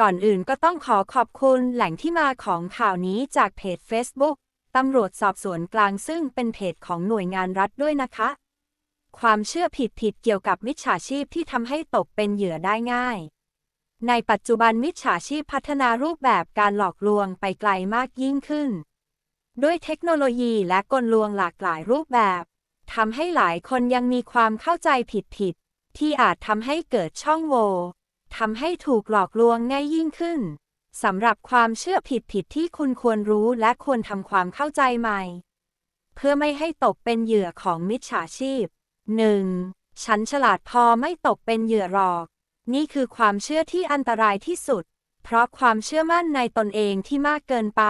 ก่อนอื่นก็ต้องขอขอบคุณแหล่งที่มาของข่าวนี้จากเพจ Facebook ตำรวจสอบสวนกลางซึ่งเป็นเพจของหน่วยงานรัฐด้วยนะคะ ความเชื่อผิดๆเกี่ยวกับมิจฉาชีพที่ทำให้ตกเป็นเหยื่อได้ง่าย ในปัจจุบันมิจฉาชีพพัฒนารูปแบบการหลอกลวงไปไกลมากยิ่งขึ้น ด้วยเทคโนโลยีและกลลวงหลากหลายรูปแบบทำให้หลายคนยังมีความเข้าใจผิดๆที่อาจทำให้เกิดช่องโหว่ ทำให้ถูกหลอกลวงง่ายยิ่งขึ้นสำหรับความเชื่อผิดๆที่คุณควรรู้และควรทำความเข้าใจใหม่ เพื่อไม่ให้ตกเป็นเหยื่อของมิจฉาชีพ 1. ฉันฉลาดพอไม่ตกเป็นเหยื่อหรอก นี่คือความเชื่อที่อันตรายที่สุด เพราะความเชื่อมั่นในตนเองที่มากเกินไป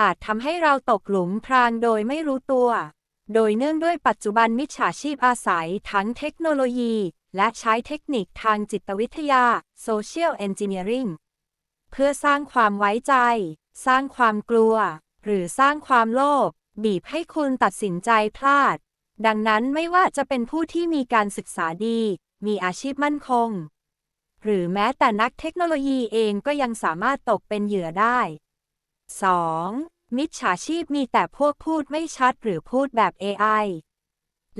อาจทำให้เราตกหลุมพรางโดยไม่รู้ตัว โดยเนื่องด้วยปัจจุบันมิจฉาชีพอาศัยทั้งเทคโนโลยี และใช้เทคนิคทางจิตวิทยา Social Engineering เพื่อสร้างความไว้ใจ สร้างความกลัว หรือสร้างความโลภบีบให้คุณตัดสินใจพลาด ดังนั้นไม่ว่าจะเป็นผู้ที่มีการศึกษาดี มีอาชีพมั่นคง หรือแม้แต่นักเทคโนโลยีเองก็ยังสามารถตกเป็นเหยื่อได้ 2. มิจฉาชีพมีแต่พวกพูดไม่ชัดหรือพูดแบบ AI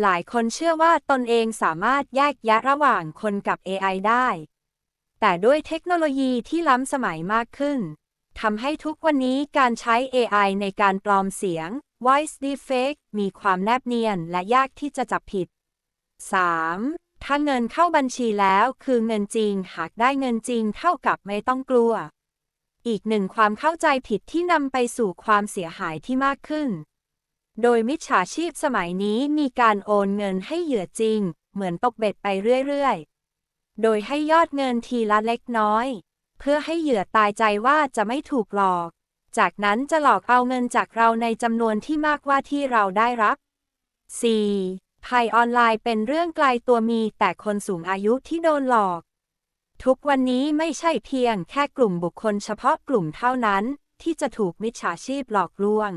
หลายคนเชื่อว่าตนเองสามารถแยกแยะระหว่างคนกับ AI ได้ แต่ด้วยเทคโนโลยีที่ล้ำสมัยมากขึ้นทำให้ทุกวันนี้การใช้ AI ในการปลอมเสียง voice deepfake มีความแนบเนียนและยากที่จะจับผิด 3. ถ้าเงินเข้าบัญชีแล้วคือเงินจริง หากได้เงินจริงเท่ากับไม่ต้องกลัว อีกหนึ่งความเข้าใจผิดที่นำไปสู่ความเสียหายที่มากขึ้น โดยมิจฉาชีพสมัยนี้มีการโอนเงินให้เหยื่อจริง เหมือนตกเบ็ดไปเรื่อยๆ โดยให้ยอดเงินทีละเล็กน้อย เพื่อให้เหยื่อตายใจว่าจะไม่ถูกหลอก จากนั้นจะหลอกเอาเงินจากเราในจำนวนที่มากกว่าที่เราได้รับ 4. ภัยออนไลน์เป็นเรื่องไกลตัวมีแต่คนสูงอายุที่โดนหลอก ทุกวันนี้ไม่ใช่เพียงแค่กลุ่มบุคคลเฉพาะกลุ่มเท่านั้น ที่จะถูกมิจฉาชีพหลอกลวง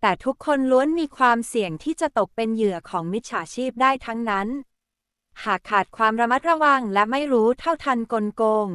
แต่ทุกคนล้วนมีความเสี่ยงที่จะตกเป็นเหยื่อของมิจฉาชีพได้ทั้งนั้น หากขาดความระมัดระวังและไม่รู้เท่าทันกลโกง